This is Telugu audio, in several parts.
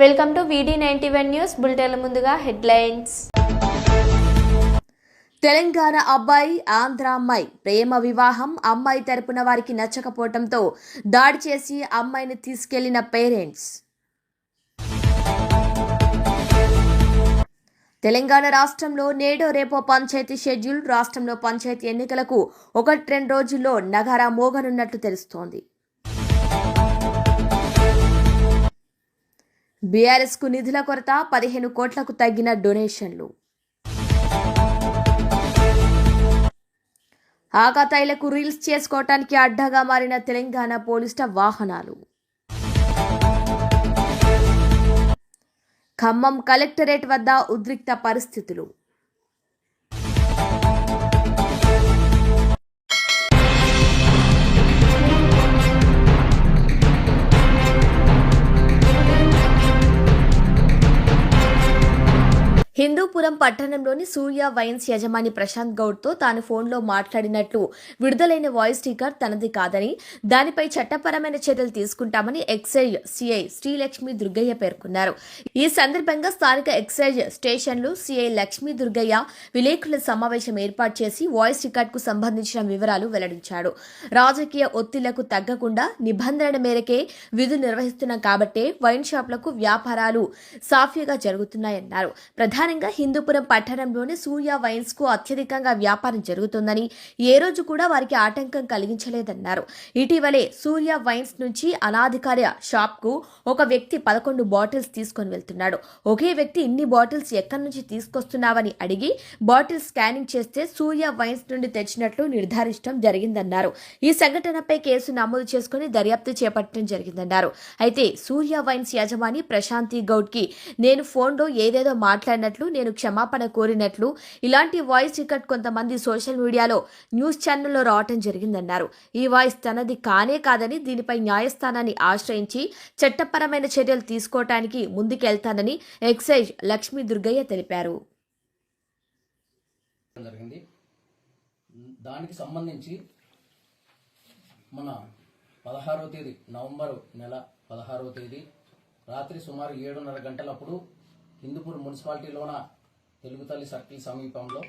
Welcome to VD ninety one news బులెటిన్ల ముందుగా హెడ్లైన్స్. తెలంగాణ అబ్బాయి ఆంధ్ర అమ్మాయి. ప్రేమ వివాహం అమ్మాయి తరపున వారికి నచ్చకపోవడంతో దాడి చేసి అమ్మాయిని తీసుకెళ్ళిన పేరెంట్స్. తెలంగాణ రాష్ట్రంలో నేడో రేపో పంచాయతీ షెడ్యూల్ రాష్ట్రంలో పంచాయతీ ఎన్నికలకు ఒకటి రెండు రోజుల్లో నగారా మోగనున్నట్లు తెలుస్తోంది. బీఆర్ఎస్కు నిధుల కొరత పదిహేను కోట్లకు తగ్గిన డొనేషన్లు. ఆకతాయిలకు రీల్స్ చేసుకోవటానికి అడ్డాగా మారిన తెలంగాణ పోలీసుల వాహనాలు. ఖమ్మం కలెక్టరేట్ వద్ద ఉద్రిక్త పరిస్థితులు. హిందూపురం పట్టణంలోని సూర్య వైన్స్ యజమాని ప్రశాంత్ గౌడ్తో తాను ఫోన్లో మాట్లాడినట్లు విడుదలైన వాయిస్ రికార్డ్ తనది కాదని దానిపై చట్టపరమైన చర్యలు తీసుకుంటామని ఎక్సైజ్ సిఐ శ్రీలక్ష్మి దుర్గయ్య పేర్కొన్నారు. ఈ సందర్భంగా స్థానిక ఎక్సైజ్ స్టేషన్లు సిఐ లక్ష్మీ దుర్గయ్య విలేకరుల సమావేశం ఏర్పాటు చేసి వాయిస్ రికార్డుకు సంబంధించిన వివరాలు వెల్లడించాడు. రాజకీయ ఒత్తిళ్ళకు తగ్గకుండా నిబంధనల మేరకే విధులు నిర్వహిస్తున్నాం కాబట్టే వైన్ షాపులకు వ్యాపారాలు సాఫీగా జరుగుతున్నాయన్నారు. ప్రధానంగా హిందూపురం పట్టణంలోని సూర్య వైన్స్కు అత్యధికంగా వ్యాపారం జరుగుతుందని ఏ రోజు కూడా వారికి ఆటంకం కలిగించలేదన్నారు. ఇటీవలే సూర్య వైన్స్ నుంచి అనాధికార షాప్కు ఒక వ్యక్తి పదకొండు బాటిల్స్ తీసుకొని వెళ్తున్నాడు. ఒకే వ్యక్తి ఇన్ని బాటిల్స్ ఎక్కడి నుంచి తీసుకొస్తున్నావని అడిగి బాటిల్ స్కానింగ్ చేస్తే సూర్య వైన్స్ నుండి తెచ్చినట్లు నిర్ధారించడం జరిగిందన్నారు. ఈ సంఘటనపై కేసు నమోదు చేసుకుని దర్యాప్తు చేపట్టడం జరిగిందన్నారు. అయితే సూర్య వైన్స్ యజమాని ప్రశాంతి గౌడ్కి నేను ఫోన్లో ఏదేదో మాట్లాడినట్లు నేను క్షమాపణ కోరినట్లు ఇలాంటి వాయిస్ రికార్డ్ కొంతమంది సోషల్ మీడియాలో న్యూస్ ఛానల్లో రావటం జరిగిందన్నారు. ఈ వాయిస్ తనది కానే కాదని దీనిపై న్యాయస్థానాన్ని ఆశ్రయించి చట్టపరమైన చర్యలు తీసుకోవటానికి ముందుకెళ్తానని ఎక్సైజ్ లక్ష్మీ దుర్గయ్య తెలిపారు. జరిగింది. దానికి సంబంధించి మన పదహారవ తేదీ నవంబర్ నెల పదహారవ తేదీ రాత్రి సుమారు ఏడున్నర గంటలప్పుడు హిందూపూర్ మున్సిపాలిటీలోన తెలుగు తల్లి సర్కిల్ సమీపంలో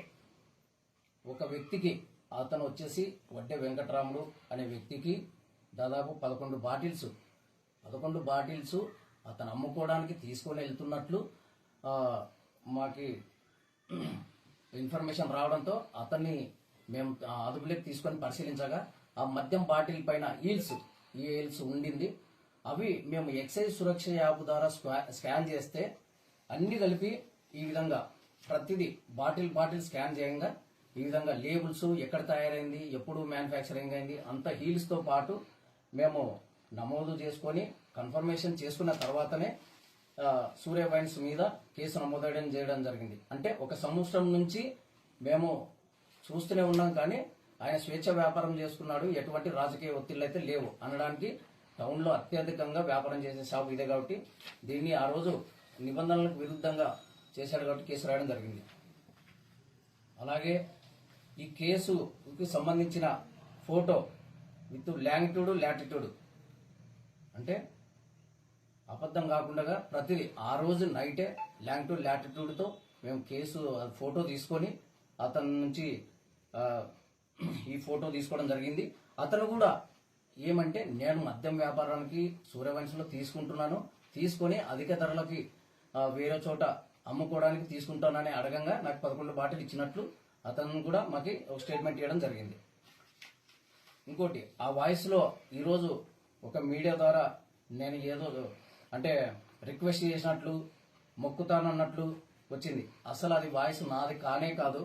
ఒక వ్యక్తికి అతను వచ్చేసి వడ్డే వెంకటరాముడు అనే వ్యక్తికి దాదాపు పదకొండు బాటిల్స్ పదకొండు బాటిల్స్ అతను అమ్ముకోవడానికి తీసుకొని వెళ్తున్నట్లు మాకి ఇన్ఫర్మేషన్ రావడంతో అతన్ని మేము ఆ అదుపులోకి తీసుకొని పరిశీలించగా ఆ మద్యం బాటిల్ పైన ఈల్స్ ఈ ఈల్స్ ఉండింది. అవి మేము ఎక్సైజ్ సురక్ష యాప్ ద్వారా స్కా- స్కాన్ చేస్తే అన్ని కలిపి ఈ విధంగా ప్రతిదీ బాటిల్ బాటిల్ స్కాన్ చేయంగా ఈ విధంగా లేబుల్స్ ఎక్కడ తయారైంది ఎప్పుడు మ్యానుఫ్యాక్చరింగ్ అయింది అంత హీల్స్తో పాటు మేము నమోదు చేసుకొని కన్ఫర్మేషన్ చేసుకున్న తర్వాతనే సూర్య వైన్స్ మీద కేసు నమోదయడం చేయడం జరిగింది. అంటే ఒక సంవత్సరం నుంచి మేము చూస్తూనే ఉన్నాం కానీ ఆయన స్వేచ్ఛ వ్యాపారం చేసుకున్నాడు ఎటువంటి రాజకీయ ఒత్తిళ్ళు అయితే లేవు. అనడానికి టౌన్లో అత్యధికంగా వ్యాపారం చేసే షాప్ ఇదే కాబట్టి దీన్ని ఆ రోజు నిబంధనలకు విరుద్ధంగా చేశాడు కాబట్టి కేసు రాయడం జరిగింది. అలాగే ఈ కేసుకి సంబంధించిన ఫోటో విత్ లాంగిట్యూడ్ లాటిట్యూడ్ అంటే అబద్ధం కాకుండా ప్రతి ఆ రోజు నైటే లాంగిట్యూడ్ లాటిట్యూడ్తో మేము కేసు ఫోటో తీసుకొని అతని నుంచి ఈ ఫోటో తీసుకోవడం జరిగింది. అతను కూడా ఏమంటే నేను మద్యం వ్యాపారానికి సూర్యవంశంలో తీసుకుంటున్నాను. తీసుకొని అధిక ధరలకి వేరే చోట అమ్ముకోవడానికి తీసుకుంటానని అడగంగా నాకు పదకొండు బాటిల్ ఇచ్చినట్లు అతను కూడా మాకు ఒక స్టేట్మెంట్ ఇవ్వడం జరిగింది. ఇంకోటి ఆ వాయిస్లో ఈరోజు ఒక మీడియా ద్వారా నేను ఏదో అంటే రిక్వెస్ట్ చేసినట్లు మొక్కుతానన్నట్లు వచ్చింది. అసలు అది వాయిస్ నాది కానే కాదు.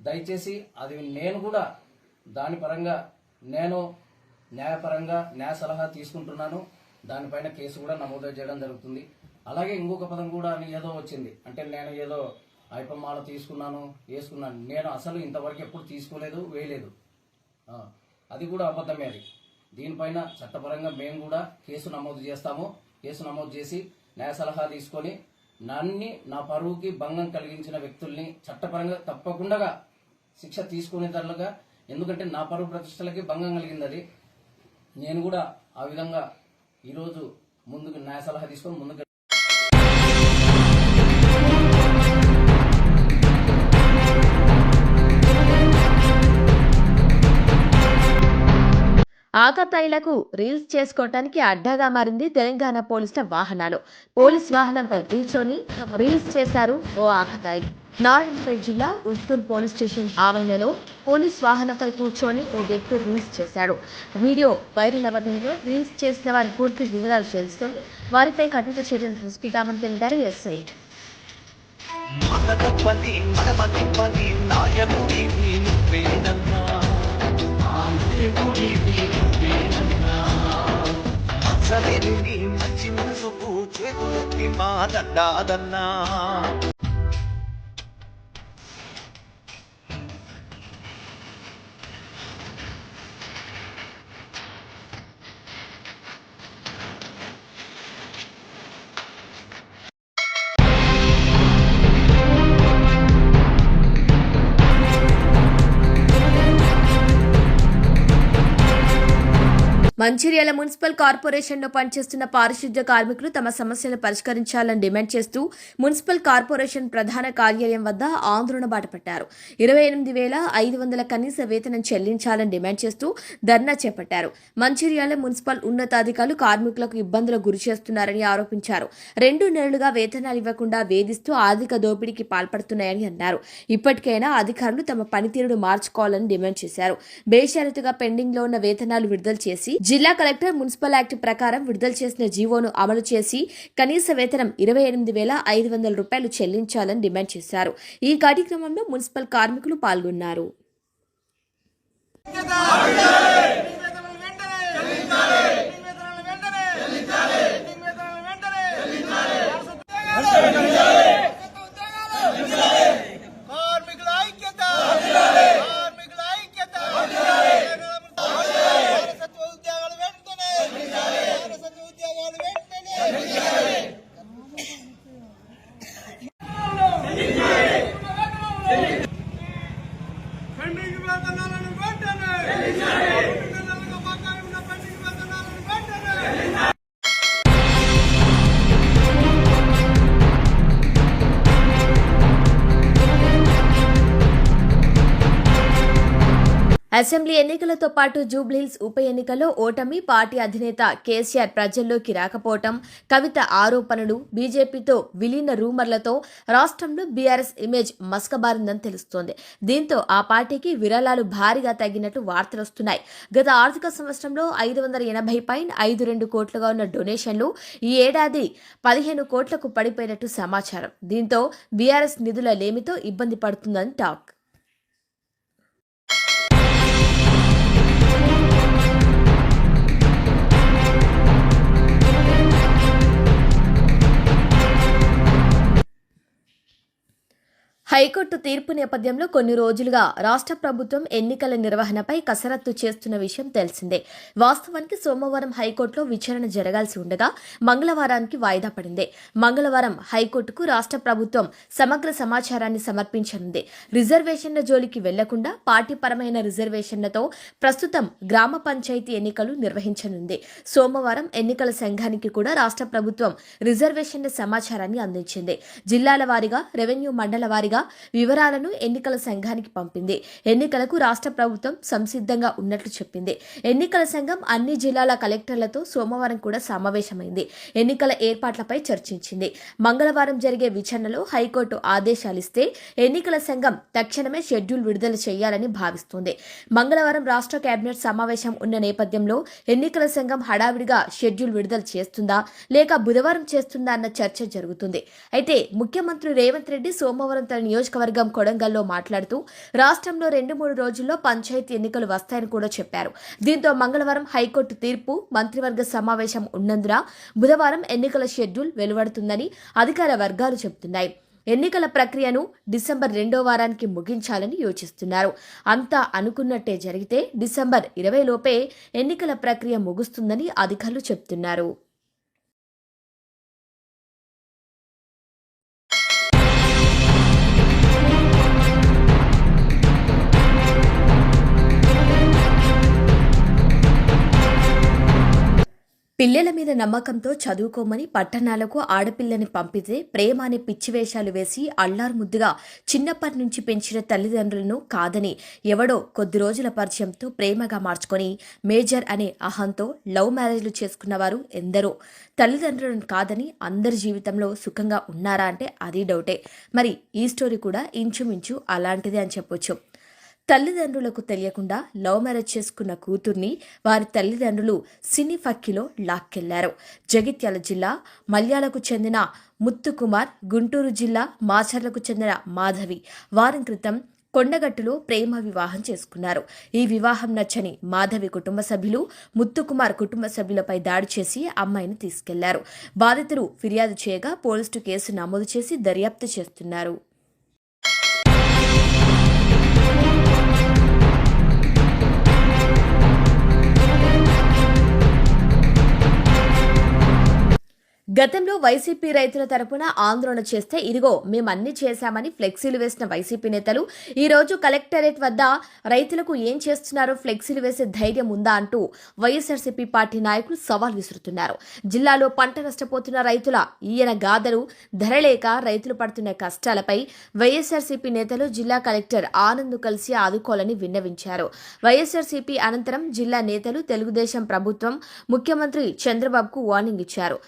దయచేసి అది నేను కూడా దాని పరంగా నేను న్యాయపరంగా న్యాయ సలహా తీసుకుంటున్నాను. దానిపైన కేసు కూడా నమోదు చేయడం జరుగుతుంది. అలాగే ఇంకొక పదం కూడా అని ఏదో వచ్చింది. అంటే నేను ఏదో ఐపమాల తీసుకున్నాను వేసుకున్నాను. నేను అసలు ఇంతవరకు ఎప్పుడు తీసుకోలేదు వేయలేదు. అది కూడా అబద్ధమే అది. దీనిపైన చట్టపరంగా మేము కూడా కేసు నమోదు చేస్తాము. కేసు నమోదు చేసి న్యాయ సలహా తీసుకొని నన్ని నా పరువుకి భంగం కలిగించిన వ్యక్తుల్ని చట్టపరంగా తప్పకుండా శిక్ష తీసుకునేటట్లుగా ఎందుకంటే నా పరువు ప్రతిష్టలకి భంగం కలిగింది అది. నేను కూడా ఆ విధంగా ఈరోజు ముందుకు న్యాయ సలహా తీసుకొని ముందుకు ఆకతాయిలకు రీల్స్ చేసుకోవటానికి అడ్డాగా మారింది తెలంగాణ పోలీసుల వాహనాలు. పోలీస్ వాహనంపై కూర్చొని రీల్స్ చేశారు ఓ ఆకతాయి నారాయణపేట జిల్లా ఉత్తూరు పోలీస్ స్టేషన్ ఆవరణలో పోలీస్ వాహనంపై కూర్చొని ఓ వ్యక్తి రీల్స్ చేశాడు. వీడియో వైరల్ అవ్వడంలో రీల్స్ చేసిన వారి పూర్తి వివరాలు తెలుస్తూ వారిపై కఠిన చర్యలు తీసుకుంటామని తెలిపారు ఎస్ఐ. నాయకుడి నువ్వేనన్నా అసలేని మంచి మనసు చేతులెత్తి మా మంచిర్యాల మున్సిపల్ కార్పొరేషన్లో పనిచేస్తున్న పారిశుద్ధ్య కార్మికులు తమ సమస్యలను పరిష్కరించాలని డిమాండ్ చేస్తూ మున్సిపల్ కార్పొరేషన్ ప్రధాన కార్యాలయం వద్ద ఆందోళన బాటపట్టారు. ఇరవై ఎనిమిది వేల ఐదు వందల కనీస వేతనం చెల్లించాలని డిమాండ్ చేస్తూ ధర్నా చేపట్టారు. మంచిర్యాల మున్సిపల్ ఉన్నతాధికారులు కార్మికులకు ఇబ్బందులకు గురి చేస్తున్నారని ఆరోపించారు. రెండు నెలలుగా వేతనాలు ఇవ్వకుండా వేధిస్తూ ఆర్థిక దోపిడీకి పాల్పడుతున్నాయని అన్నారు. ఇప్పటికైనా అధికారులు తమ పనితీరును మార్చుకోవాలని డిమాండ్ చేశారు. బేషరతుగా పెండింగ్లో ఉన్న వేతనాలు విడుదల చేసి జిల్లా కలెక్టర్ మున్సిపల్ యాక్ట్ ప్రకారం విడుదల చేసిన జీవోను అమలు చేసి కనీస వేతనం ఇరవై ఎనిమిది వేల ఐదు వందల రూపాయలు చెల్లించాలని డిమాండ్ చేశారు. ఈ కార్యక్రమంలో మున్సిపల్ కార్మికులు పాల్గొన్నారు. కార్మికుల అసెంబ్లీ ఎన్నికలతో పాటు జూబ్లీహిల్స్ ఉప ఎన్నికలో ఓటమి పార్టీ అధినేత కేసీఆర్ ప్రజల్లోకి రాకపోవటం కవిత ఆరోపణలు బీజేపీతో విలీన రూమర్లతో రాష్ట్రంలో బీఆర్ఎస్ ఇమేజ్ మస్కబారిందని తెలుస్తోంది. దీంతో ఆ పార్టీకి విరాళాలు భారీగా తగ్గినట్టు వార్తలు వస్తున్నాయి. గత ఆర్థిక సంవత్సరంలో ఐదు వందల ఎనభై పాయింట్ ఐదు రెండు కోట్లుగా ఉన్న డొనేషన్లు ఈ ఏడాది పదిహేను కోట్లకు పడిపోయినట్టు సమాచారం. దీంతో బీఆర్ఎస్ నిధుల లేమితో ఇబ్బంది పడుతుందని టాక్. హైకోర్టు తీర్పు నేపథ్యంలో కొన్ని రోజులుగా రాష్ట్ర ప్రభుత్వం ఎన్నికల నిర్వహణపై కసరత్తు చేస్తున్న విషయం తెలిసిందే. వాస్తవానికి సోమవారం హైకోర్టులో విచారణ జరగాల్సి ఉండగా మంగళవారానికి వాయిదా పడింది. మంగళవారం హైకోర్టుకు రాష్ట్ర ప్రభుత్వం సమగ్ర సమాచారాన్ని సమర్పించనుంది. రిజర్వేషన్ల జోలికి వెళ్ళకుండా పార్టీపరమైన రిజర్వేషన్లతో ప్రస్తుతం గ్రామ పంచాయతీ ఎన్నికలు నిర్వహించనుంది. సోమవారం ఎన్నికల సంఘానికి కూడా రాష్ట్ర ప్రభుత్వం రిజర్వేషన్ల సమాచారాన్ని అందించింది. జిల్లాల వారీగా రెవెన్యూ మండల వారీగా వివరాలను ఎన్నికల సంఘానికి పంపింది. ఎన్నికలకు రాష్ట్ర ప్రభుత్వం సంసిద్ధంగా ఉన్నట్లు చెప్పింది. ఎన్నికల సంఘం అన్ని జిల్లాల కలెక్టర్లతో సోమవారం కూడా సమావేశమైంది. ఎన్నికల ఏర్పాట్లపై చర్చించింది. మంగళవారం జరిగే విచారణలో హైకోర్టు ఆదేశాలిస్తే ఎన్నికల సంఘం తక్షణమే షెడ్యూల్ విడుదల చేయాలని భావిస్తోంది. మంగళవారం రాష్ట్ర కేబినెట్ సమావేశం ఉన్న నేపథ్యంలో ఎన్నికల సంఘం హడావిడిగా షెడ్యూల్ విడుదల చేస్తుందా లేక బుధవారం చేస్తుందా అన్న చర్చ జరుగుతుంది. అయితే ముఖ్యమంత్రి రేవంత్ రెడ్డి సోమవారం తన నియోజకవర్గం కొడంగల్లో మాట్లాడుతూ రాష్ట్రంలో రెండు మూడు రోజుల్లో పంచాయతీ ఎన్నికలు వస్తాయని కూడా చెప్పారు. దీంతో మంగళవారం హైకోర్టు తీర్పు మంత్రివర్గ సమావేశం ఉన్నందున బుధవారం ఎన్నికల షెడ్యూల్ వెలువడుతుందని అధికార వర్గాలు చెబుతున్నాయి. ఎన్నికల ప్రక్రియను డిసెంబర్ రెండో వారానికి ముగించాలని యోచిస్తున్నారు. అంతా అనుకున్నట్టే జరిగితే డిసెంబర్ ఇరవై లోపే ఎన్నికల ప్రక్రియ ముగుస్తుందని అధికారులు చెబుతున్నారు. పిల్లల మీద నమ్మకంతో చదువుకోమని పట్టణాలకు ఆడపిల్లని పంపితే ప్రేమ అనే పిచ్చివేషాలు వేసి అల్లారు ముద్దుగా చిన్నప్పటి నుంచి పెంచిన తల్లిదండ్రులను కాదని ఎవడో కొద్ది రోజుల పరిచయంతో ప్రేమగా మార్చుకొని మేజర్ అనే అహంతో లవ్ మ్యారేజ్లు చేసుకున్నవారు ఎందరో. తల్లిదండ్రులను కాదని అందరి జీవితంలో సుఖంగా ఉన్నారా అంటే అది డౌటే. మరి ఈ స్టోరీ కూడా ఇంచుమించు అలాంటిదే అని చెప్పొచ్చు. తల్లిదండ్రులకు తెలియకుండా లవ్ మ్యారేజ్ చేసుకున్న కూతుర్ని వారి తల్లిదండ్రులు సినీ ఫక్కిలో లాక్కెళ్ళారు. జగిత్యాల జిల్లా మల్యాలకు చెందిన ముత్తుకుమార్ గుంటూరు జిల్లా మాచర్లకు చెందిన మాధవి వారం క్రితం కొండగట్టులో ప్రేమ వివాహం చేసుకున్నారు. ఈ వివాహం నచ్చని మాధవి కుటుంబ సభ్యులు ముత్తుకుమార్ కుటుంబ సభ్యులపై దాడి చేసి అమ్మాయిని తీసుకెళ్ళారు. బాధితులు ఫిర్యాదు చేయగా పోలీసులు కేసు నమోదు చేసి దర్యాప్తు చేస్తున్నారు. గతంలో వైసీపీ రైతుల తరపున ఆందోళన చేస్తే ఇదిగో మేము అన్ని చేశామని ఫ్లెక్సీలు వేసిన వైసీపీ నేతలు ఈ రోజు కలెక్టరేట్ వద్ద రైతులకు ఏం చేస్తున్నారో ఫ్లెక్సీలు వేసే ధైర్యం ఉందా అంటూ వైఎస్ఆర్సీపీ పార్టీ నాయకులు సవాల్ విసురుతున్నారు. జిల్లాలో పంట నష్టపోతున్న రైతుల ఈయన గాథలు ధరలేక రైతులు పడుతున్న కష్టాలపై వైఎస్ఆర్సీపీ నేతలు జిల్లా కలెక్టర్ ఆనంద్ కలిసి ఆదుకోవాలని విన్నవించారు. వైఎస్ఆర్సీపీ అనంతరం జిల్లా నేతలు తెలుగుదేశం ప్రభుత్వం ముఖ్యమంత్రి చంద్రబాబుకు వార్నింగ్ ఇచ్చారు.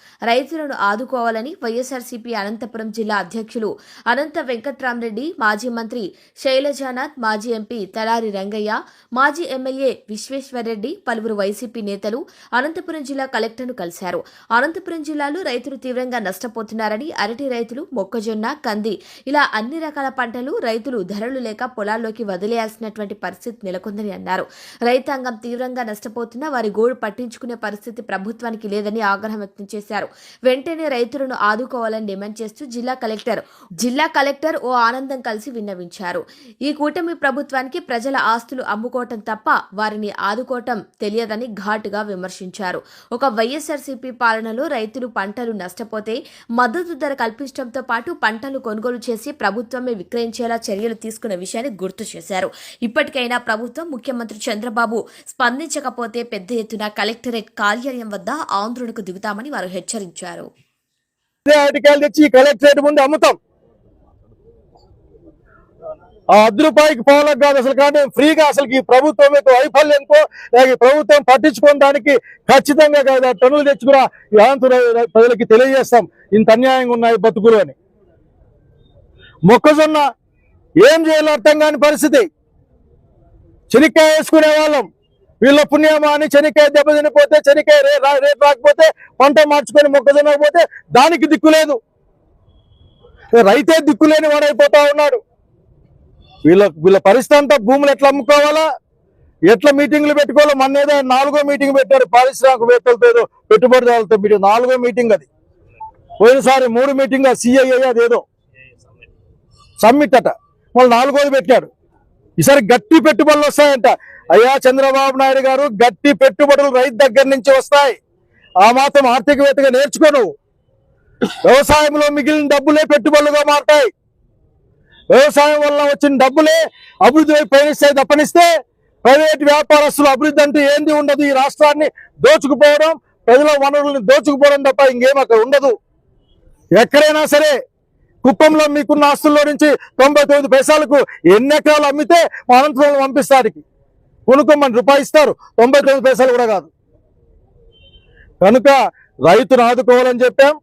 రైతులను ఆదుకోవాలని వైఎస్ఆర్సీపీ అనంతపురం జిల్లా అధ్యక్షులు అనంత వెంకట్రామరెడ్డి మాజీ మంత్రి శైలజానాథ్ మాజీ ఎంపీ తలారి రంగయ్య మాజీ ఎమ్మెల్యే విశ్వేశ్వర్రెడ్డి పలువురు వైసీపీ నేతలు అనంతపురం జిల్లా కలెక్టర్ను కలిశారు. అనంతపురం జిల్లాలో రైతులు తీవ్రంగా నష్టపోతున్నారని అరటి రైతులు మొక్కజొన్న కంది ఇలా అన్ని రకాల పంటలు రైతులు ధరలు లేక పొలాల్లోకి వదిలేయాల్సినటువంటి పరిస్థితి నెలకొందని అన్నారు. రైతాంగం తీవ్రంగా నష్టపోతున్నా వారి గోడు పట్టించుకునే పరిస్థితి ప్రభుత్వానికి లేదని ఆగ్రహం వ్యక్తం చేశారు. వెంటనే రైతులను ఆదుకోవాలని డిమాండ్ చేస్తూ జిల్లా కలెక్టర్ జిల్లా కలెక్టర్ ఓ ఆనందం కలిసి విన్నవించారు. ఈ కూటమి ప్రభుత్వానికి ప్రజల ఆస్తులు అమ్ముకోవటం తప్ప వారిని ఆదుకోవటం తెలియదని ఘాటుగా విమర్శించారు. ఒక వైఎస్ఆర్సీపీ పాలనలో రైతులు పంటలు నష్టపోతే మద్దతు ధర కల్పించడంతో పాటు పంటలు కొనుగోలు చేసి ప్రభుత్వమే విక్రయించేలా చర్యలు తీసుకున్న విషయాన్ని గుర్తు చేశారు. ఇప్పటికైనా ప్రభుత్వం ముఖ్యమంత్రి చంద్రబాబు స్పందించకపోతే పెద్ద ఎత్తున కలెక్టరేట్ కార్యాలయం వద్ద ఆందోళనకు దిగుతామని వారు హెచ్చరించారు. అదే అరటికాయలు తెచ్చి కలెక్టరేట్ ముందు అమ్ముతాం. ఆ అర్ధ రూపాయికి పావులకు కాదు అసలు కానీ ఫ్రీగా అసలు ఈ ప్రభుత్వం యొక్క వైఫల్యంతో లేక ఈ ప్రభుత్వం పట్టించుకోవడానికి ఖచ్చితంగా కాదు. ఆ టన్నులు తెచ్చుకురా ఈ ఆంధ్ర ప్రజలకి తెలియజేస్తాం. ఇంత అన్యాయంగా ఉన్నాయి బతుకులు అని. మొక్కజొన్న ఏం చేయాలో అర్థం కాని పరిస్థితి. చెనిక్కాయ వేసుకునే వాళ్ళం. వీళ్ళ పుణ్యమా అని చెనికాయ దెబ్బతినిపోతే చెనిక్కాయ రే రా- రేటు రాకపోతే పంట మార్చుకొని మొక్కజొన్న పోతే దానికి దిక్కు లేదు. రైతే దిక్కులేని వాడైపోతా ఉన్నాడు. వీళ్ళ వీళ్ళ పరిస్థితి అంతా భూములు ఎట్లా అమ్ముకోవాలా? ఎట్లా మీటింగ్లు పెట్టుకోవాలో? మన ఏదో నాలుగో మీటింగ్ పెట్టారు పారిశ్రామికవేత్తలతో ఏదో పెట్టుబడిదారులతో మీటింగ్ నాలుగో మీటింగ్ అది. పోయినసారి మూడు మీటింగ్ సిఐఏ అదేదో సమ్మిట్ అట. మళ్ళీ నాలుగోది పెట్టాడు. ఈసారి గట్టి పెట్టుబడులు వస్తాయంట. అయ్యా చంద్రబాబు నాయుడు గారు గట్టి పెట్టుబడులు రైతు దగ్గర నుంచి వస్తాయి. ఆ మాత్రం ఆర్థికవేత్తగా నేర్చుకోను. వ్యవసాయంలో మిగిలిన డబ్బులే పెట్టుబడులుగా మారతాయి. వ్యవసాయం వల్ల వచ్చిన డబ్బులే అభివృద్ధి వైపు పయనిస్తాయి తప్పనిస్తే ప్రైవేట్ వ్యాపారస్తులు అభివృద్ధి అంటే ఏంది ఉండదు. ఈ రాష్ట్రాన్ని దోచుకుపోవడం ప్రజల వనరుల్ని దోచుకుపోవడం తప్ప ఇంకేం అక్కడ ఉండదు. ఎక్కడైనా సరే కుప్పంలో మీకున్న ఆస్తుల్లో నుంచి తొంభై తొమ్మిది పైసలకు ఎన్ని ఎకరాలు అమ్మితే మా అనంతపురం పంపిస్తానికి కొనుక్కోమని రూపాయి ఇస్తారు. తొంభై తొమ్మిది పైసలు కూడా కాదు. కనుక రైతును ఆదుకోవాలని చెప్పాం.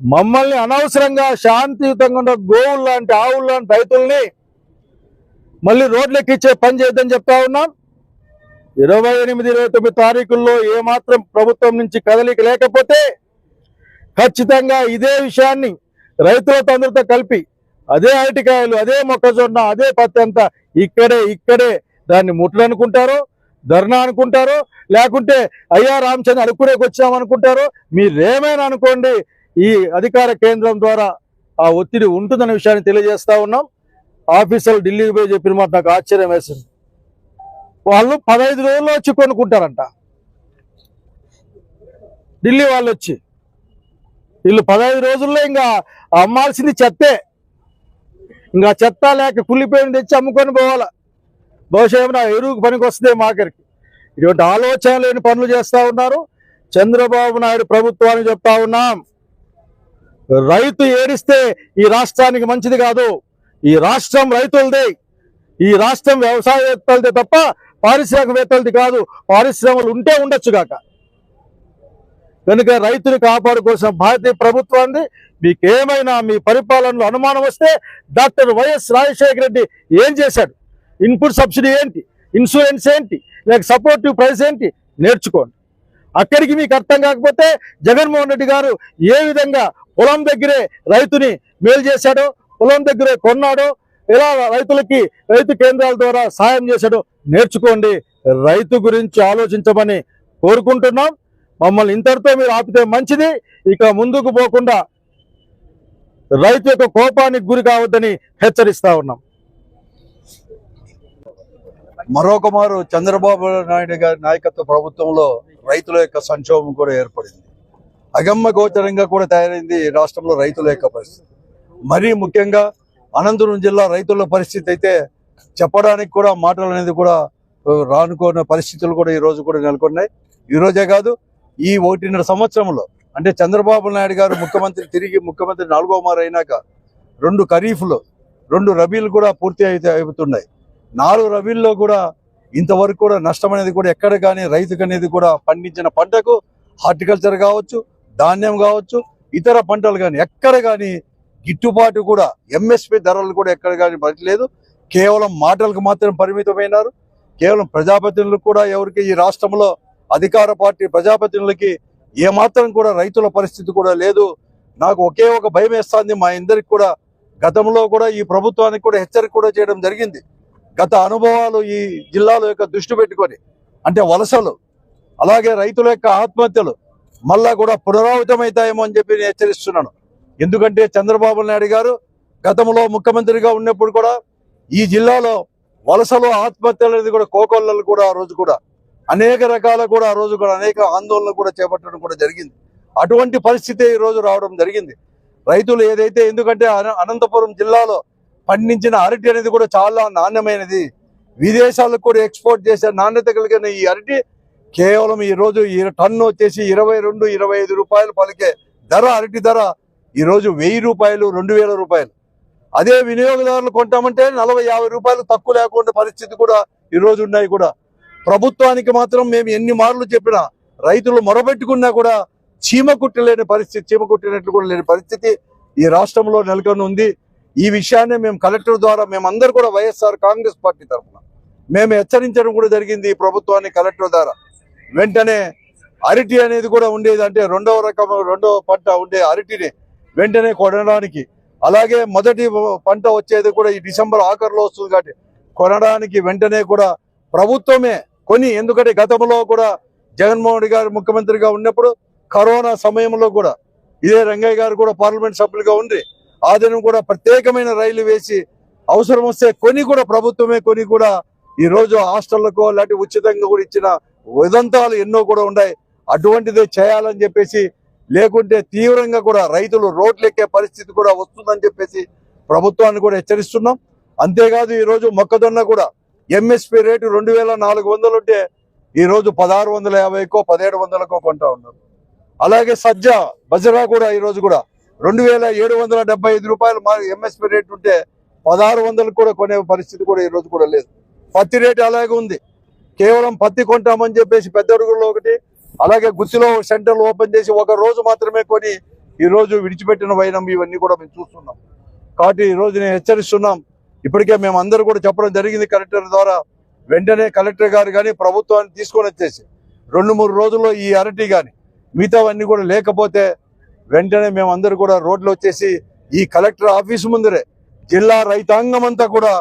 మమ్మల్ని అనవసరంగా శాంతియుతంగా ఉన్న గోవులు లాంటి ఆవులు లాంటి రైతుల్ని మళ్ళీ రోడ్లెక్కిచ్చే పని చేద్దని చెప్తా ఉన్నాం. ఇరవై ఎనిమిది ఇరవై తొమ్మిది తారీఖుల్లో ఏమాత్రం ప్రభుత్వం నుంచి కదలిక లేకపోతే ఖచ్చితంగా ఇదే విషయాన్ని రైతులతో అందరితో కలిపి అదే అరటికాయలు అదే మొక్కజొన్న అదే పత్తి అంతా ఇక్కడే ఇక్కడే దాన్ని ముట్టలనుకుంటారో ధర్నా అనుకుంటారో లేకుంటే అయ్యా రామచంద్ర అడుక్కునేకి వచ్చామనుకుంటారో మీరేమైనా అనుకోండి ఈ అధికార కేంద్రం ద్వారా ఆ ఒత్తిడి ఉంటుందనే విషయాన్ని తెలియజేస్తా ఉన్నాం. ఆఫీసర్లు ఢిల్లీకి పోయి చెప్పిన మాట నాకు ఆశ్చర్యం వేసింది. వాళ్ళు పదహైదు రోజుల్లో వచ్చి కొనుక్కుంటారంట. ఢిల్లీ వాళ్ళు వచ్చి వీళ్ళు పదహైదు రోజుల్లో ఇంకా అమ్మాల్సింది చెత్తే. ఇంకా చెత్త లేక కుళ్ళిపోయిన తెచ్చి అమ్ముకొని పోవాలా. బహుశా ఏమైనా ఎరువుకు పనికి వస్తుంది మాకరికి. ఇటువంటి ఆలోచన లేని పనులు చేస్తూ ఉన్నారు. చంద్రబాబు నాయుడు ప్రభుత్వానికి చెప్తా ఉన్నాం. రైతు ఏడిస్తే ఈ రాష్ట్రానికి మంచిది కాదు. ఈ రాష్ట్రం రైతులదే. ఈ రాష్ట్రం వ్యవసాయవేత్తలదే తప్ప పారిశ్రామికవేత్తలది కాదు. పారిశ్రమలు ఉంటే ఉండొచ్చు కాక. కనుక రైతుని కాపాడుకోవాల్సిన బాధ్యత ప్రభుత్వాన్ని మీకేమైనా మీ పరిపాలనలో అనుమానం వస్తే డాక్టర్ వైఎస్ రాజశేఖర రెడ్డి ఏం చేశాడు? ఇన్పుట్ సబ్సిడీ ఏంటి? ఇన్సూరెన్స్ ఏంటి? లేక సపోర్టివ్ ప్రైస్ ఏంటి? నేర్చుకోండి. అక్కడికి మీకు అర్థం కాకపోతే జగన్మోహన్ రెడ్డి గారు ఏ విధంగా పొలం దగ్గరే రైతుని మేలు చేశాడో పొలం దగ్గరే కొన్నాడో ఎలా రైతులకి రైతు కేంద్రాల ద్వారా సాయం చేశాడో నేర్చుకోండి. రైతు గురించి ఆలోచించమని కోరుకుంటున్నాం. మమ్మల్ని ఇంతటితో మీరు ఆపితే మంచిది. ఇక ముందుకు పోకుండా రైతు యొక్క కోపానికి గురి కావద్దని హెచ్చరిస్తా ఉన్నాం. మరొక మారు చంద్రబాబు నాయుడు గారి నాయకత్వ ప్రభుత్వంలో రైతుల యొక్క సంక్షోభం కూడా ఏర్పడింది. అగమ్మ గోచరంగా కూడా తయారైంది రాష్ట్రంలో రైతుల యొక్క పరిస్థితి. మరీ ముఖ్యంగా అనంతపురం జిల్లా రైతుల పరిస్థితి అయితే చెప్పడానికి కూడా మాటలు అనేది కూడా రానుకోని పరిస్థితులు కూడా ఈ రోజు కూడా నెలకొన్నాయి. ఈ రోజే కాదు ఈ ఒకటిన్నర సంవత్సరంలో అంటే చంద్రబాబు నాయుడు గారు ముఖ్యమంత్రి తిరిగి ముఖ్యమంత్రి నాలుగో మారు అయినాక రెండు ఖరీఫ్లు రెండు రబీలు కూడా పూర్తి అయితే అవుతున్నాయి. నాలుగు రబీల్లో కూడా ఇంతవరకు కూడా నష్టం అనేది కూడా ఎక్కడ కానీ రైతుకు అనేది కూడా పండించిన పంటకు హార్టికల్చర్ కావచ్చు ధాన్యం కావచ్చు ఇతర పంటలు కానీ ఎక్కడ కానీ గిట్టుబాటు కూడా ఎంఎస్పి ధరలు కూడా ఎక్కడ కానీ పడలేదు కేవలం మాటలకు మాత్రం పరిమితమైనారు. కేవలం ప్రజాప్రతినిధులకు కూడా ఎవరికి ఈ రాష్ట్రంలో అధికార పార్టీ ప్రజాప్రతినిధులకి ఏమాత్రం కూడా రైతుల పరిస్థితి కూడా లేదు. నాకు ఒకే ఒక భయం వేస్తుంది. మా ఇందరికి కూడా గతంలో కూడా ఈ ప్రభుత్వానికి కూడా హెచ్చరిక కూడా చేయడం జరిగింది. గత అనుభవాలు ఈ జిల్లాలో యొక్క దృష్టి పెట్టుకొని అంటే వలసలు అలాగే రైతుల యొక్క ఆత్మహత్యలు మళ్ళా కూడా పునరావృతమవుతాయేమో అని చెప్పి నేను హెచ్చరిస్తున్నాను. ఎందుకంటే చంద్రబాబు నాయుడు గారు గతంలో ముఖ్యమంత్రిగా ఉన్నప్పుడు కూడా ఈ జిల్లాలో వలసలు ఆత్మహత్యలు అనేది కూడా కోకొల్లలు కూడా ఆ రోజు కూడా అనేక రకాల కూడా ఆ రోజు కూడా అనేక ఆందోళనలు కూడా చేపట్టడం కూడా జరిగింది. అటువంటి పరిస్థితి ఈ రోజు రావడం జరిగింది. రైతులు ఏదైతే ఎందుకంటే అన- అనంతపురం జిల్లాలో పండించిన అరటి అనేది కూడా చాలా నాణ్యమైనది. విదేశాలకు కూడా ఎక్స్పోర్ట్ చేసే నాణ్యత కలిగిన ఈ అరటి కేవలం ఈ రోజు ఈ టన్ను వచ్చేసి ఇరవై రెండు ఇరవై ఐదు రూపాయలు పలికే ధర అరటి ధర ఈరోజు వెయ్యి రూపాయలు రెండు వేల రూపాయలు. అదే వినియోగదారులు కొంటామంటే నలభై యాభై రూపాయలు తక్కువ లేకుండా పరిస్థితి కూడా ఈ రోజు ఉన్నాయి కూడా. ప్రభుత్వానికి మాత్రం మేము ఎన్ని మార్లు చెప్పినా రైతులు మొరబెట్టుకున్నా కూడా చీమ కుట్టలేని పరిస్థితి చీమ కుట్టినట్లు కూడా లేని పరిస్థితి ఈ రాష్ట్రంలో నెలకొని ఉంది ఈ విషయాన్ని మేము కలెక్టర్ ద్వారా మేమందరూ కూడా వైఎస్ఆర్ కాంగ్రెస్ పార్టీ తరఫున మేము హెచ్చరించడం కూడా జరిగింది ఈ ప్రభుత్వాన్ని కలెక్టర్ ద్వారా. వెంటనే అరటి అనేది కూడా ఉండేది అంటే రెండవ రకం రెండవ పంట ఉండే అరటిని వెంటనే కొనడానికి. అలాగే మొదటి పంట వచ్చేది కూడా ఈ డిసెంబర్ ఆఖరిలో వస్తుంది కాబట్టి కొనడానికి వెంటనే కూడా ప్రభుత్వమే కొని ఎందుకంటే గతంలో కూడా జగన్మోహన్ రెడ్డి గారు ముఖ్యమంత్రిగా ఉన్నప్పుడు కరోనా సమయంలో కూడా ఇదే రంగయ్య గారు కూడా పార్లమెంట్ సభ్యులుగా ఉండి ఆ కూడా ప్రత్యేకమైన రైలు వేసి అవసరం వస్తే కొని కూడా ప్రభుత్వమే కొని కూడా ఈ రోజు హాస్టళ్ళకు లాంటి ఉచితంగా కూడా ఇచ్చిన ఉదంతాలు ఎన్నో కూడా ఉన్నాయి. అటువంటిది చేయాలని చెప్పేసి లేకుంటే తీవ్రంగా కూడా రైతులు రోడ్లు ఎక్కే పరిస్థితి కూడా వస్తుందని చెప్పేసి ప్రభుత్వాన్ని కూడా హెచ్చరిస్తున్నాం. అంతేకాదు ఈరోజు మొక్కజొన్న కూడా ఎంఎస్పి రేటు రెండు వేల నాలుగు వందలు ఉంటే ఈరోజు పదహారు వందల యాభైకో పదిహేడు వందలకో కొంటా ఉన్నారు. అలాగే సజ్జ బజరా కూడా ఈరోజు కూడా రెండు వేల ఏడు వందల డెబ్బై ఐదు రూపాయలు మా ఎంఎస్పి రేట్ ఉంటే పదహారు వందలకు కూడా కొనే పరిస్థితి కూడా ఈరోజు కూడా లేదు. పత్తి రేటు అలాగే ఉంది. కేవలం పత్తి కొంటామని చెప్పేసి పెద్ద అడుగుల్లో ఒకటి అలాగే గుత్తిలో సెంటర్లు ఓపెన్ చేసి ఒక రోజు మాత్రమే కొని ఈరోజు విడిచిపెట్టిన వైనం ఇవన్నీ కూడా మేము చూస్తున్నాం. కాబట్టి ఈ రోజు నేను హెచ్చరిస్తున్నాం ఇప్పటికే మేము అందరూ కూడా చెప్పడం జరిగింది కలెక్టర్ ద్వారా. వెంటనే కలెక్టర్ గారు కానీ ప్రభుత్వాన్ని తీసుకొని వచ్చేసి రెండు మూడు రోజుల్లో ఈ అరటి కానీ మిగతావన్నీ కూడా లేకపోతే వెంటనే మేము అందరూ కూడా రోడ్లు వచ్చేసి ఈ కలెక్టర్ ఆఫీస్ ముందరే జిల్లా రైతాంగం అంతా కూడా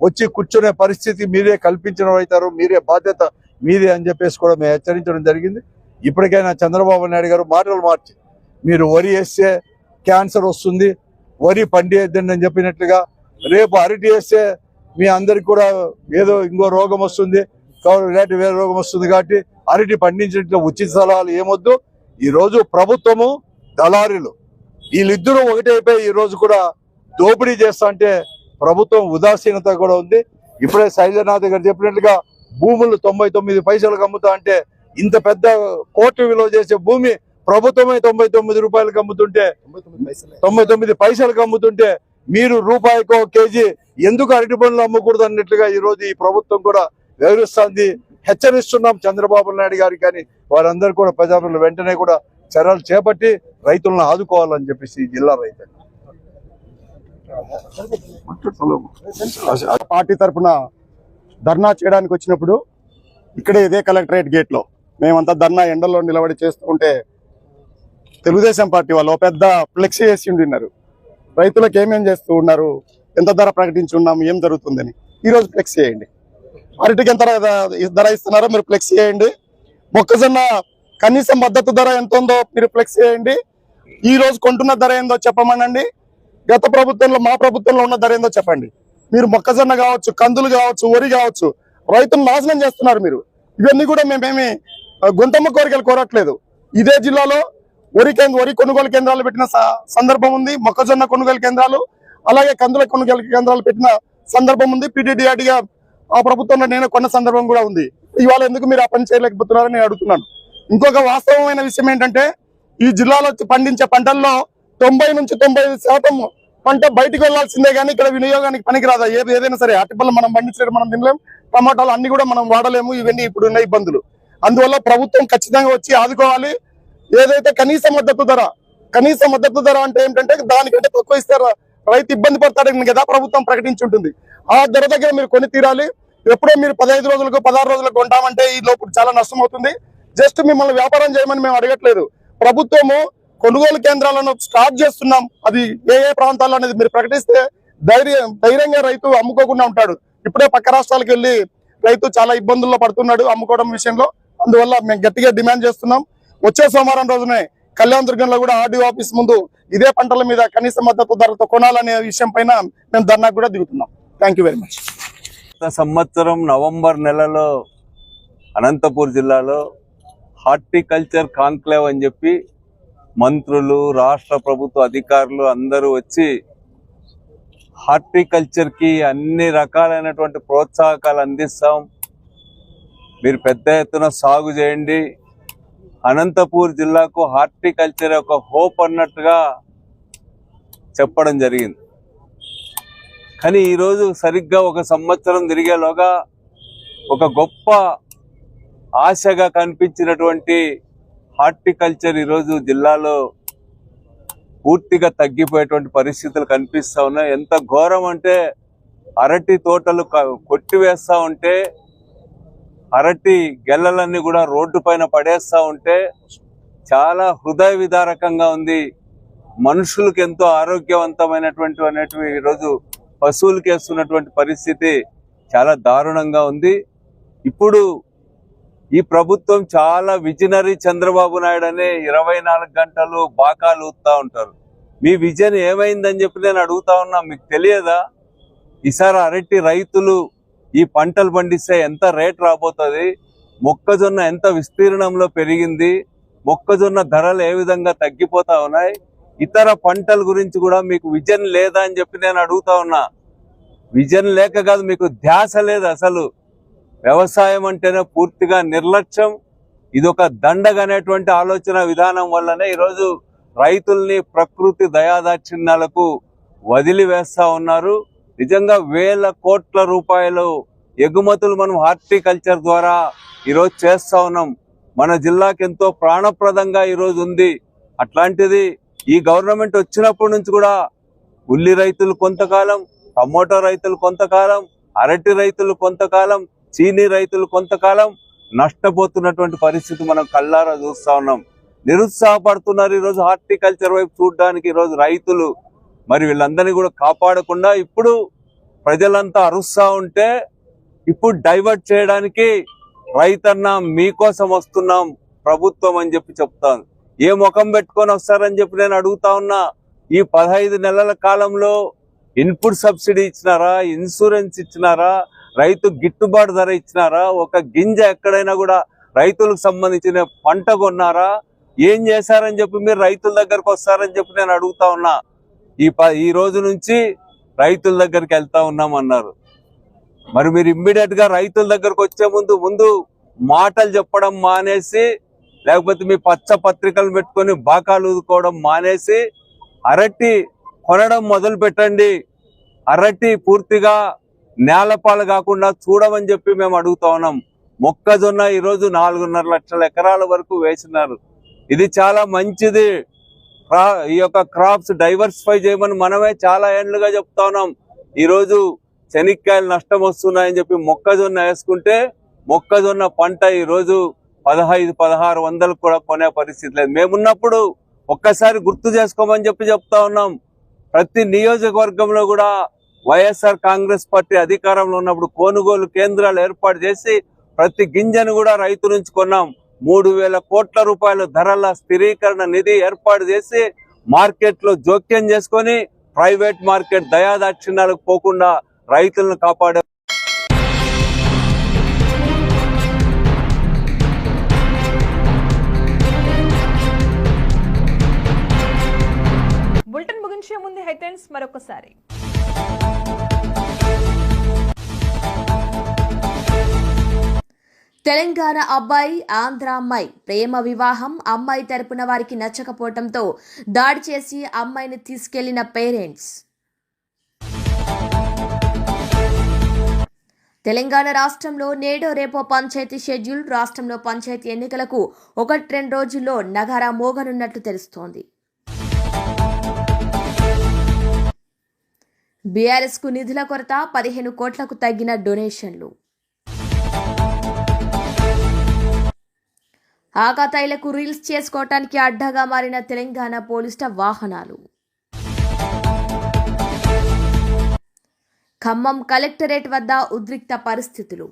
వచ్చి కూర్చునే పరిస్థితి మీరే కల్పించిన అవుతారు మీరే బాధ్యత మీదే అని చెప్పేసి కూడా మేము హెచ్చరించడం జరిగింది. ఇప్పటికైనా చంద్రబాబు నాయుడు గారు మాటలు మార్చి మీరు వరి వేస్తే క్యాన్సర్ వస్తుంది వరి పండియద్దండి అని చెప్పినట్లుగా రేపు అరటి వేస్తే మీ అందరికి కూడా ఏదో ఇంకో రోగం వస్తుంది. కాబట్టి వేరే రోగం వస్తుంది కాబట్టి అరటి పండించినట్లు ఉచిత సలహాలు ఏమొద్దు. ఈ రోజు ప్రభుత్వము దళారీలు వీళ్ళిద్దరూ ఒకటైపోయి ఈ రోజు కూడా దోపిడీ చేస్తా అంటే ప్రభుత్వం ఉదాసీనత కూడా ఉంది. ఇప్పుడే శైలనాథ్ గారు చెప్పినట్లుగా భూములు తొంభై తొమ్మిది పైసలకు అమ్ముతా అంటే ఇంత పెద్ద కోటి విలువ చేసే భూమి ప్రభుత్వమే తొంభై తొమ్మిది రూపాయలకు అమ్ముతుంటే తొంభై తొమ్మిది పైసలకు అమ్ముతుంటే మీరు రూపాయికో కేజీ ఎందుకు అరటి పనులు అమ్మకూడదు అన్నట్లుగా ఈ ఈ ప్రభుత్వం కూడా వ్యవహరిస్తుంది హెచ్చరిస్తున్నాం చంద్రబాబు నాయుడు గారికి కానీ వారందరూ కూడా ప్రజాప్రతినిధులు వెంటనే కూడా చర్యలు చేపట్టి రైతులను ఆదుకోవాలని చెప్పేసి ఈ జిల్లా రైతు పార్టీ తరఫున ధర్నా చేయడానికి వచ్చినప్పుడు ఇక్కడే ఇదే కలెక్టరేట్ గేట్లో మేమంతా ధర్నా ఎండల్లో నిలబడి చేస్తూ ఉంటే తెలుగుదేశం పార్టీ వాళ్ళు పెద్ద ఫ్లెక్సీ వేసి ఉండిన్నారు. రైతులకు ఏమేం చేస్తూ ఉన్నారు? ఎంత ధర ప్రకటించి ఉన్నాము? ఏం జరుగుతుందని. ఈ రోజు చేయండి. అరటికి ఎంత ధర- ఇస్తున్నారో మీరు ఫ్లెక్స్ చేయండి. మొక్కజొన్న కనీస మద్దతు ధర ఎంత ఉందో మీరు ఫ్లెక్స్ చేయండి. ఈ రోజు కొంటున్న ధర ఏందో చెప్పమనండి. గత ప్రభుత్వంలో మా ప్రభుత్వంలో ఉన్న ధర ఏందో చెప్పండి. మీరు మొక్కజొన్న కావచ్చు కందులు కావచ్చు వరి కావచ్చు రైతులు నాశనం చేస్తున్నారు మీరు. ఇవన్నీ కూడా మేమేమి గుంతమ్మ కోరికలు కోరట్లేదు. ఇదే జిల్లాలో వరి కేంద్ర వరి కొనుగోలు కేంద్రాలు పెట్టిన సందర్భం ఉంది మొక్కజొన్న కొనుగోలు కేంద్రాలు అలాగే కందుల కొనుగోలు కేంద్రాలు పెట్టిన సందర్భం ఉంది. పీటీడీఆర్డీగా ఆ ప్రభుత్వంలో నేను కొన్న సందర్భం కూడా ఉంది. ఇవాళ ఎందుకు మీరు ఆ పని చేయలేకపోతున్నారని నేను అడుగుతున్నాను. ఇంకొక వాస్తవమైన విషయం ఏంటంటే ఈ జిల్లాలో పండించే పంటల్లో తొంభై నుంచి తొంభై ఐదు శాతం పంట బయటకు వెళ్ళాల్సిందే కానీ ఇక్కడ వినియోగానికి పనికిరాదా? ఏది ఏదైనా సరే అరటిపళ్ళు మనం పండించడం మనం తినలేము టమాటాలు అన్ని కూడా మనం వాడలేము ఇవన్నీ ఇప్పుడున్న ఇబ్బందులు. అందువల్ల ప్రభుత్వం ఖచ్చితంగా వచ్చి ఆదుకోవాలి ఏదైతే కనీస మద్దతు ధర కనీస మద్దతు ధర అంటే ఏంటంటే దానికంటే తక్కువ ఇస్తే రైతు ఇబ్బంది పడతాడని కదా ప్రభుత్వం ప్రకటించి ఉంటుంది ఆ ధర దగ్గర మీరు కొని తీరాలి. ఎప్పుడో మీరు పదహైదు రోజులకు పదహారు రోజులకు కొంటామంటే ఈ లోపు చాలా నష్టం అవుతుంది జస్ట్ మిమ్మల్ని వ్యాపారం చేయమని మేము అడగట్లేదు. ప్రభుత్వము కొనుగోలు కేంద్రాలను స్టార్ట్ చేస్తున్నాం. అది ఏ ఏ ప్రాంతాల్లో అనేది మీరు ప్రకటిస్తే ధైర్యం ధైర్యంగా రైతు అమ్ముకోకుండా ఉంటాడు. ఇప్పుడే పక్క రాష్ట్రాలకు వెళ్ళి రైతు చాలా ఇబ్బందుల్లో పడుతున్నాడు అమ్ముకోవడం విషయంలో. అందువల్ల మేము గట్టిగా డిమాండ్ చేస్తున్నాం. వచ్చే సోమవారం రోజునే కళ్యాణ్ దుర్గంలో కూడా ఆర్డీఓ ఆఫీస్ ముందు ఇదే పంటల మీద కనీస మద్దతు ధరతో కొనాలనే విషయం పైన మేము ధర్నాకు కూడా దిగుతున్నాం. థ్యాంక్ వెరీ మచ్ సంవత్సరం నవంబర్ నెలలో అనంతపూర్ జిల్లాలో హార్టికల్చర్ కాంక్లేవ్ అని చెప్పి మంత్రులు రాష్ట్ర ప్రభుత్వ అధికారులు అందరూ వచ్చి హార్టికల్చర్కి అన్ని రకాలైనటువంటి ప్రోత్సాహకాలు అందిస్తాం. మీరు పెద్ద ఎత్తున సాగు చేయండి. అనంతపూర్ జిల్లాకు హార్టికల్చర్ ఒక హోప్ అన్నట్టుగా చెప్పడం జరిగింది. కానీ ఈరోజు సరిగ్గా ఒక సంవత్సరం తిరిగేలోగా ఒక గొప్ప ఆశగా కనిపించినటువంటి హార్టికల్చర్ ఈరోజు జిల్లాలో పూర్తిగా తగ్గిపోయేటువంటి పరిస్థితులు కనిపిస్తూ ఉన్నాయి. ఎంత ఘోరం అంటే అరటి తోటలు కొట్టివేస్తూ ఉంటే అరటి గెల్లలన్నీ కూడా రోడ్డు పైన పడేస్తా ఉంటే చాలా హృదయ విదారకంగా ఉంది. మనుషులకు ఎంతో ఆరోగ్యవంతమైనటువంటి అనేటివి ఈరోజు పశువులకి వేస్తున్నటువంటి పరిస్థితి చాలా దారుణంగా ఉంది. ఇప్పుడు ఈ ప్రభుత్వం చాలా విజనరీ చంద్రబాబు నాయుడు అనే ఇరవై నాలుగు గంటలు బాకాలు ఊతా ఉంటారు. మీ విజన్ ఏమైందని చెప్పి నేను అడుగుతా ఉన్నా మీకు తెలియదా? ఈసారి అరటి రైతులు ఈ పంటలు పండిస్తే ఎంత రేట్ రాబోతుంది? మొక్కజొన్న ఎంత విస్తీర్ణంలో పెరిగింది? మొక్కజొన్న ధరలు ఏ విధంగా తగ్గిపోతా ఉన్నాయి? ఇతర పంటల గురించి కూడా మీకు విజన్ లేదా అని చెప్పి నేను అడుగుతా ఉన్నా. విజన్ లేక కాదు మీకు ధ్యాస లేదు అసలు. వ్యవసాయం అంటేనే పూర్తిగా నిర్లక్ష్యం. ఇది ఒక దండగనేటువంటి ఆలోచన విధానం వల్లనే ఈరోజు రైతుల్ని ప్రకృతి దయాదాక్షిణ్యాలకు వదిలివేస్తా ఉన్నారు. నిజంగా వేల కోట్ల రూపాయలు ఎగుమతులు మనం హార్టికల్చర్ ద్వారా ఈరోజు చేస్తా ఉన్నాం. మన జిల్లాకి ఎంతో ప్రాణప్రదంగా ఈరోజు ఉంది. అట్లాంటిది ఈ గవర్నమెంట్ వచ్చినప్పటి నుంచి కూడా ఉల్లి రైతులు కొంతకాలం టమోటో రైతులు కొంతకాలం అరటి రైతులు కొంతకాలం చీనీ రైతులు కొంతకాలం నష్టపోతున్నటువంటి పరిస్థితి మనం కళ్ళారా చూస్తా ఉన్నాం. నిరుత్సాహపడుతున్నారు ఈరోజు హార్టికల్చర్ వైపు చూడడానికి ఈరోజు రైతులు. మరి వీళ్ళందరినీ కూడా కాపాడకుండా ఇప్పుడు ప్రజలంతా అరుస్తా ఉంటే ఇప్పుడు డైవర్ట్ చేయడానికి రైతన్న మీకోసం వస్తున్నాం ప్రభుత్వం అని చెప్పి చెప్తాను. ఏ ముఖం పెట్టుకొని వస్తారని చెప్పి నేను అడుగుతా ఉన్నా ఈ పదహైదు నెలల కాలంలో ఇన్పుట్ సబ్సిడీ ఇచ్చినారా ఇన్సూరెన్స్ ఇచ్చినారా రైతు గిట్టుబాటు ధర ఇచ్చినారా ఒక గింజ ఎక్కడైనా కూడా రైతులకు సంబంధించిన పంట కొన్నారా ఏం చేశారని చెప్పి మీరు రైతుల దగ్గరకు వస్తారని చెప్పి నేను అడుగుతా ఉన్నా. ఈ ప ఈ రోజు నుంచి రైతుల దగ్గరికి వెళ్తా ఉన్నాం అన్నారు. మరి మీరు ఇమ్మీడియట్గా రైతుల దగ్గరకు వచ్చే ముందు ముందు మాటలు చెప్పడం మానేసి లేకపోతే మీ పచ్చ పత్రికలు పెట్టుకొని బాకాలు ఊదుకోవడం మానేసి అరటి కొనడం మొదలు పెట్టండి. అరటి పూర్తిగా నేలపాలు కాకుండా చూడమని చెప్పి మేము అడుగుతా ఉన్నాం. మొక్కజొన్న ఈరోజు నాలుగున్నర లక్షల ఎకరాల వరకు వేసినారు. ఇది చాలా మంచిది. ఈ యొక్క క్రాప్స్ డైవర్సిఫై చేయమని మనమే చాలా ఏండ్లుగా చెప్తా ఉన్నాం. ఈరోజు శనిక్కాయలు నష్టం వస్తున్నాయని చెప్పి మొక్కజొన్న వేసుకుంటే మొక్కజొన్న పంట ఈరోజు పదహైదు పదహారు వందలు కూడా కొనే పరిస్థితి లేదు. మేమున్నప్పుడు ఒక్కసారి గుర్తు చేసుకోమని చెప్పి చెప్తా ఉన్నాం. ప్రతి నియోజకవర్గంలో కూడా వైఎస్ఆర్ కాంగ్రెస్ పార్టీ అధికారంలో ఉన్నప్పుడు కొనుగోలు కేంద్రాలు ఏర్పాటు చేసి ప్రతి గింజను కూడా రైతు నుంచి కొన్నాం. మూడు వేల కోట్ల రూపాయల ధరల స్థిరీకరణ నిధి ఏర్పాటు చేసి మార్కెట్లో జోక్యం చేసుకొని ప్రైవేట్ మార్కెట్ దయాదాక్షిణ్యాలకు పోకుండా రైతులను కాపాడే బులెటిన్ ముగించే ముందు హెడ్లైన్స్ మరొకసారి. తెలంగాణ అబ్బాయి ఆంధ్ర అమ్మాయి. ప్రేమ వివాహం అమ్మాయి తరపున వారికి నచ్చకపోవడంతో దాడి చేసి అమ్మాయిని తీసుకెళ్ళిన పేరెంట్స్. తెలంగాణ రాష్ట్రంలో నేడో రేపో పంచాయతీ షెడ్యూల్ రాష్ట్రంలో పంచాయతీ ఎన్నికలకు ఒకటి రెండు రోజుల్లో నగారా మోగనున్నట్లు తెలుస్తోంది. బీఆర్ఎస్కు నిధుల కొరత పదిహేను కోట్లకు తగ్గిన డొనేషన్లు. ఆకతైలకు రీల్స్ చేసుకోవటానికి అడ్డగా మారిన తెలంగాణ పోలీసుల వాహనాలు. ఖమ్మం కలెక్టరేట్ వద్ద ఉద్రిక్త పరిస్థితులు.